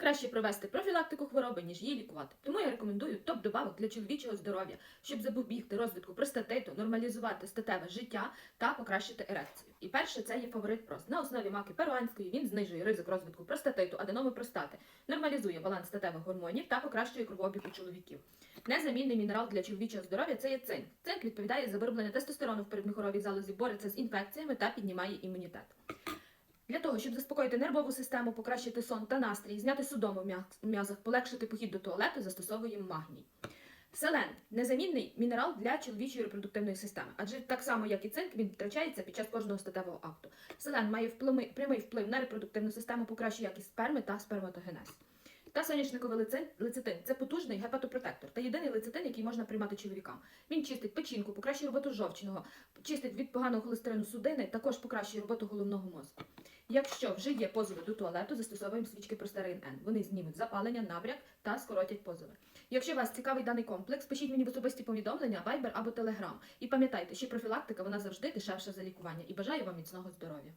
Краще провести профілактику хвороби, ніж її лікувати. Тому я рекомендую топ добавок для чоловічого здоров'я, щоб запобігти розвитку простатиту, нормалізувати статеве життя та покращити ерекцію. І перше це є фаворит прост. На основі маки перуанської він знижує ризик розвитку простатиту, аденоми простати, нормалізує баланс статевих гормонів та покращує кровообіг у чоловіків. Незамінний мінерал для чоловічого здоров'я це є цинк. Цинк відповідає за вироблення тестостерону в передміхоровій залозі, бореться з інфекціями та піднімає імунітет. Того, щоб заспокоїти нервову систему, покращити сон та настрій, зняти судому в м'язах, полегшити похід до туалету, застосовуємо магній. Селен незамінний мінерал для чоловічої репродуктивної системи, адже так само, як і цинк, він втрачається під час кожного статевого акту. Селен має вплими- прямий вплив на репродуктивну систему, покращує якість сперми та сперматогенез. Та соняшниковий лицин, лецитин це потужний гепатопротектор та єдиний лецитин, який можна приймати чоловікам. Він чистить печінку, покращує роботу жовчного, чистить від поганого холестерину судини, також покращує роботу головного мозку. Якщо вже є позови до туалету, застосовуємо свічки Простерин Н. Вони знімуть запалення, набряк та скоротять позови. Якщо вас цікавий даний комплекс, пишіть мені в особисті повідомлення, вайбер або телеграм. І пам'ятайте, що профілактика вона завжди дешевша за лікування. І бажаю вам міцного здоров'я.